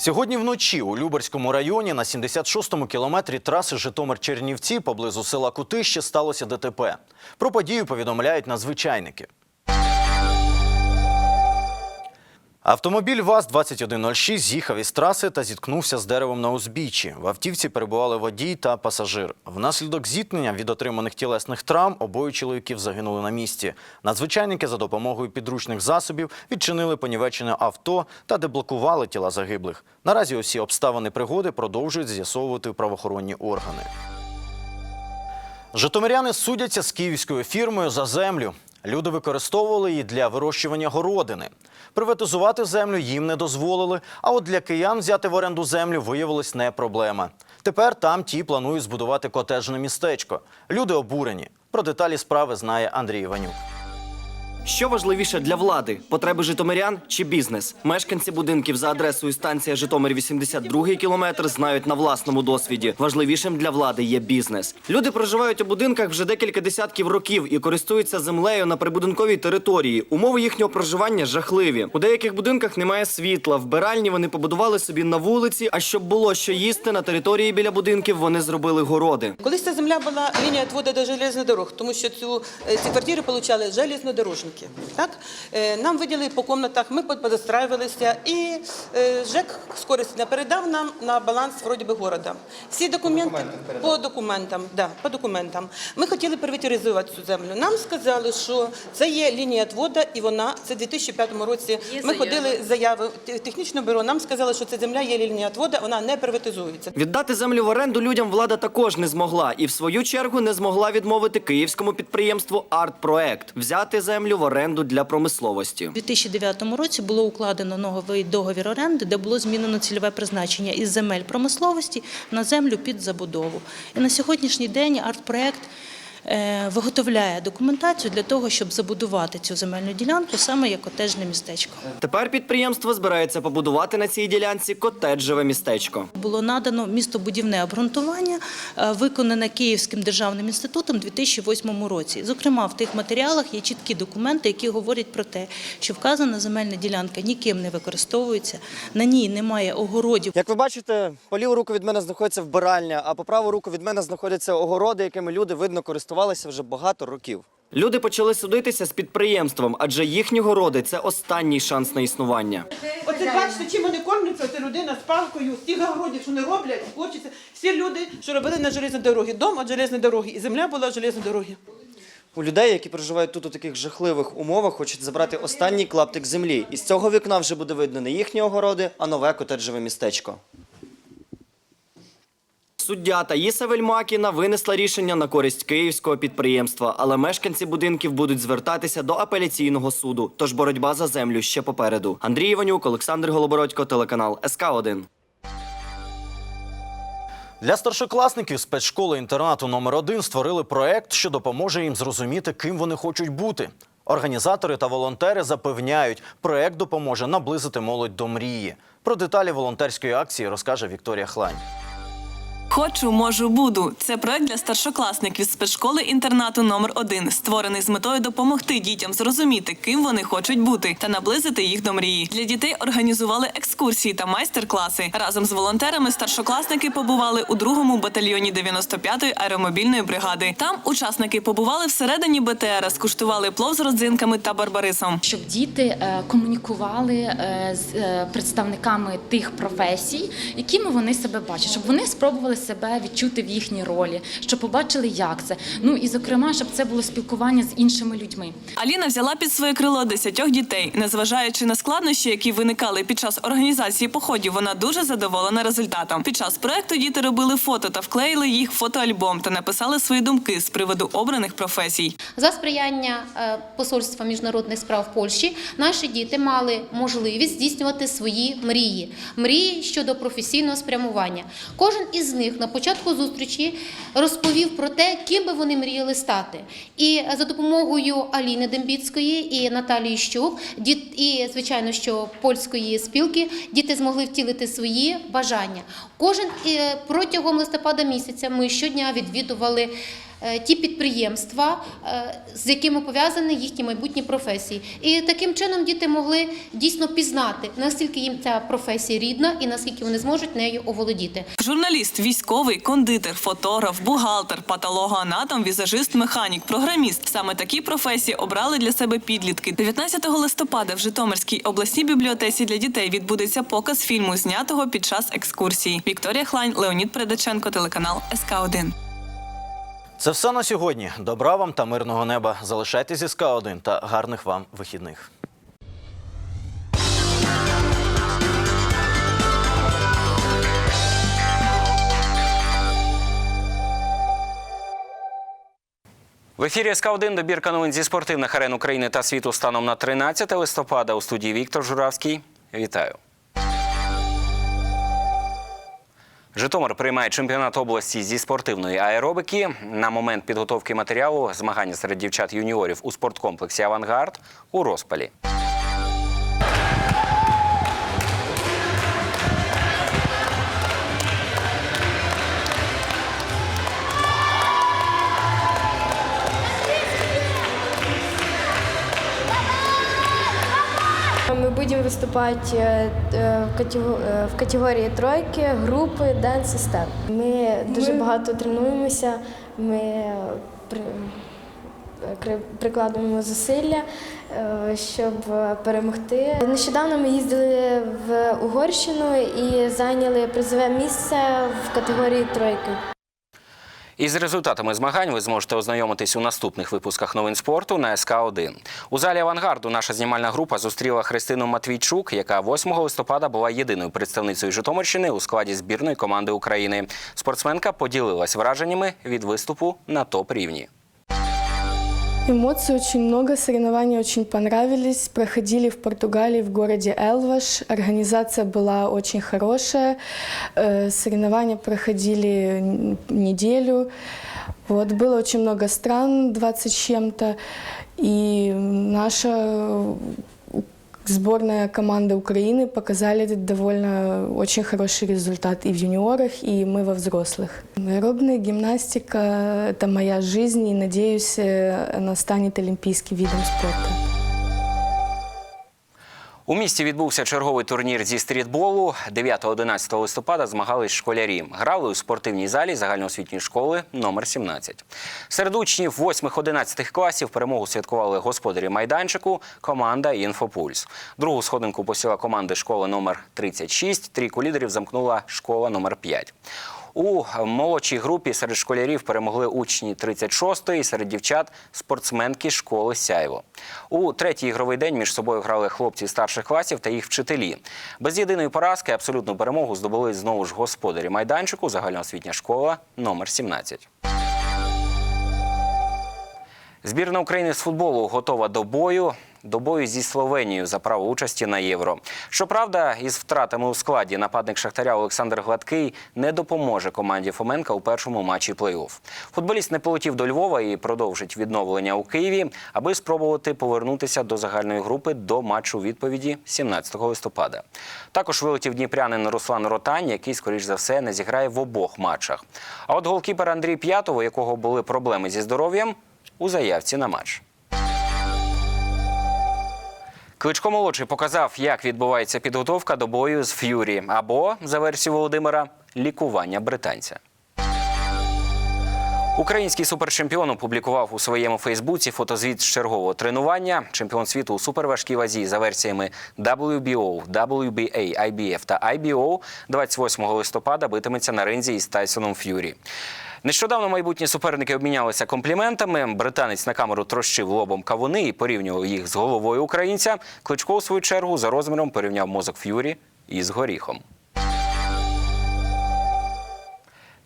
Сьогодні вночі у Люберському районі на 76-му кілометрі траси Житомир-Чернівці поблизу села Кутище сталося ДТП. Про подію повідомляють надзвичайники. Автомобіль ВАЗ-2106 з'їхав із траси та зіткнувся з деревом на узбіччі. В автівці перебували водій та пасажир. Внаслідок зіткнення від отриманих тілесних травм обоє чоловіків загинули на місці. Надзвичайники за допомогою підручних засобів відчинили понівечене авто та деблокували тіла загиблих. Наразі усі обставини пригоди продовжують з'ясовувати правоохоронні органи. Житомиряни судяться з київською фірмою за землю. Люди використовували її для вирощування городини. Приватизувати землю їм не дозволили, а от для киян взяти в оренду землю виявилось не проблема. Тепер там ті планують збудувати котеджне містечко. Люди обурені. Про деталі справи знає Андрій Іванюк. Що важливіше для влади потреби житомирян чи бізнес? Мешканці будинків за адресою станція Житомир 82 кілометр знають на власному досвіді. Важливішим для влади є бізнес. Люди проживають у будинках вже декілька десятків років і користуються землею на прибудинковій території. Умови їхнього проживання жахливі. У деяких будинках немає світла. Вбиральні вони побудували собі на вулиці. А щоб було що їсти на території біля будинків, вони зробили городи. Колись ця земля була лінія відводу до железних дорог, тому що цю, е, ці квартири отримали железнодорожники. Так? Е, Нам виділили по комнатах, ми подостраювалися, і е, ЖЕК скорісно передав нам на баланс вроді би города. Всі документи по документам, да, по документам. Ми хотіли приватизувати цю землю. Нам сказали, що це є лінія відводу, і вона це в 2005 році. Ми ходили заяви в технічне бюро. Нам сказали, що ця земля є лінія відводу, вона не приватизується. Віддати землю в оренду людям влада також не змогла, і в свою чергу не змогла відмовити київському підприємству «Артпроект» взяти землю в оренду для промисловості. У 2009 році було укладено новий договір оренди, де було змінено цільове призначення із земель промисловості на землю під забудову. І на сьогоднішній день артпроект е, виготовляє документацію для того, щоб забудувати цю земельну ділянку саме як котежне містечко. Тепер підприємство збирається побудувати на цій ділянці котеджеве містечко. Було надано містобудівне обґрунтування, е, виконане Київським державним інститутом у 2008 році. Зокрема, в тих матеріалах є чіткі документи, які говорять про те, що вказана земельна ділянка ніким не використовується, на ній немає огородів. Як ви бачите, по ліву руку від мене знаходиться вбиральня, а по праву руку від мене знаходяться огороди, якими люди видно користувалися вже багато років. Люди почали судитися з підприємством, адже їхні городи це останній шанс на існування. Оце бачите, чим вони кормляться, це людина з палкою, з тих огородів, що вони роблять, хочеться. Всі люди, що робили на железній дорогі, дом від железної дороги, і земля була від железної дороги. У людей, які проживають тут у таких жахливих умовах, хочуть забрати останній клаптик землі. І з цього вікна вже буде видно не їхні огороди, а нове котеджеве містечко. Суддя Таїса Вельмакіна винесла рішення на користь київського підприємства, але мешканці будинків будуть звертатися до апеляційного суду. Тож боротьба за землю ще попереду. Андрій Іванюк, Олександр Голобородько, телеканал СК 1 Для старшокласників спецшколи інтернату номер 1 створили проект, що допоможе їм зрозуміти, ким вони хочуть бути. Організатори та волонтери запевняють, проект допоможе наблизити молодь до мрії. Про деталі волонтерської акції розкаже Вікторія Хлань. Хочу, можу, буду. Це проект для старшокласників з спецшколи інтернату номер 1 створений з метою допомогти дітям зрозуміти, ким вони хочуть бути, та наблизити їх до мрії. Для дітей організували екскурсії та майстер-класи. Разом з волонтерами старшокласники побували у другому батальйоні 95-ї аеромобільної бригади. Там учасники побували всередині БТР, скуштували плов з родзинками та барбарисом. щоб діти е, комунікували е, з е, представниками тих професій, якими вони себе бачать, щоб вони спробували себе відчути в їхній ролі, щоб побачили, як це. Ну і зокрема, щоб це було спілкування з іншими людьми. Аліна взяла під своє крило десятьох дітей. Незважаючи на складнощі, які виникали під час організації походів, вона дуже задоволена результатом. Під час проекту діти робили фото та вклеїли їх в фотоальбом та написали свої думки з приводу обраних професій. За сприяння е, Посольства міжнародних справ Польщі наші діти мали можливість здійснювати свої мрії, мрії щодо професійного спрямування. Кожен із них на початку зустрічі розповів про те, ким би вони мріяли стати. І за допомогою Аліни Дембіцької і Наталії Щук, і звичайно, що польської спілки, діти змогли втілити свої бажання. Кожен е, протягом листопада місяця ми щодня відвідували ті підприємства, е, з якими пов'язані їхні майбутні професії. І таким чином діти могли дійсно пізнати, наскільки їм ця професія рідна і наскільки вони зможуть нею оволодіти. Журналіст, військовий, кондитер, фотограф, бухгалтер, патологоанатом, візажист, механік, програміст. Саме такі професії обрали для себе підлітки. 19 листопада в Житомирській обласній бібліотеці для дітей відбудеться показ фільму, знятого під час екскурсії. Вікторія Хлань, Леонід Предаченко, телеканал СК 1 Це все на сьогодні. Добра вам та мирного неба. Залишайтесь зі СК1 та гарних вам вихідних. В ефірі СК1 добірка новин зі спортивних арен України та світу станом на 13 листопада у студії Віктор Журавський. Вітаю. Житомир приймає чемпіонат області зі спортивної аеробики. На момент підготовки матеріалу змагання серед дівчат юніорів у спорткомплексі Авангард у розпалі. Мы будем выступать э, э, в катего- э, в категорії тройки, групи, денс і степ. Ми дуже багато тренуємося, ми при- кри- прикладуємо зусилля, е, щоб перемогти. Нещодавно ми їздили в Угорщину і зайняли призове місце в категорії тройки. Із результатами змагань ви зможете ознайомитись у наступних випусках новин спорту на СК 1 У залі авангарду наша знімальна група зустріла Христину Матвійчук, яка 8 листопада була єдиною представницею Житомирщини у складі збірної команди України. Спортсменка поділилась враженнями від виступу на топ рівні. Эмоций очень много, соревнования очень понравились. Проходили в Португалии, в городе Элваш. Организация была очень хорошая. Э, Соревнования проходили н- неделю. Вот, было очень много стран, 20 с чем-то. И наша э, сборная команда Украины показали довольно очень хороший результат и в юниорах, и мы во взрослых. Аэробная гимнастика – это моя жизнь, и, надеюсь, э, она станет олимпийским видом спорта. У місті відбувся черговий турнір зі стрітболу. 9-11 листопада змагались школярі. Грали у спортивній залі загальноосвітньої школи номер 17. Серед учнів 8-11 класів перемогу святкували господарі майданчику, команда «Інфопульс». Другу сходинку посіла команди школи номер 36, трійку лідерів замкнула школа номер 5. У молодшій групі серед школярів перемогли учні 36-ї, серед дівчат спортсменки школи Сяйво. У третій ігровий день між собою грали хлопці старших класів та їх вчителі. Без єдиної поразки абсолютну перемогу здобули знову ж господарі майданчику, загальноосвітня школа номер 17. Збірна України з футболу готова до бою. До бою зі Словенією за право участі на євро. Щоправда, із втратами у складі нападник Шахтаря Олександр Гладкий не допоможе команді Фоменка у першому матчі плей-офф. Футболіст не полетів до Львова і продовжить відновлення у Києві, аби спробувати повернутися до загальної групи до матчу відповіді 17 листопада. Також вилетів дніпрянин Руслан Ротань, який, скоріш за все, не зіграє в обох матчах. А от голкіпер Андрій П'ятого, у якого були проблеми зі здоров'ям, у заявці на матч. Кличко молодший показав, як відбувається підготовка до бою з Ф'юрі або, за версією Володимира, лікування британця. Український суперчемпіон опублікував у своєму Фейсбуці фотозвіт з чергового тренування. Чемпіон світу у суперважкій вазі за версіями WBO, WBA, IBF та IBO 28 листопада битиметься на ринзі із Тайсоном Ф'юрі. Нещодавно майбутні суперники обмінялися компліментами. Британець на камеру трощив лобом кавуни і порівнював їх з головою українця. Кличко, у свою чергу, за розміром порівняв мозок Ф'юрі із горіхом.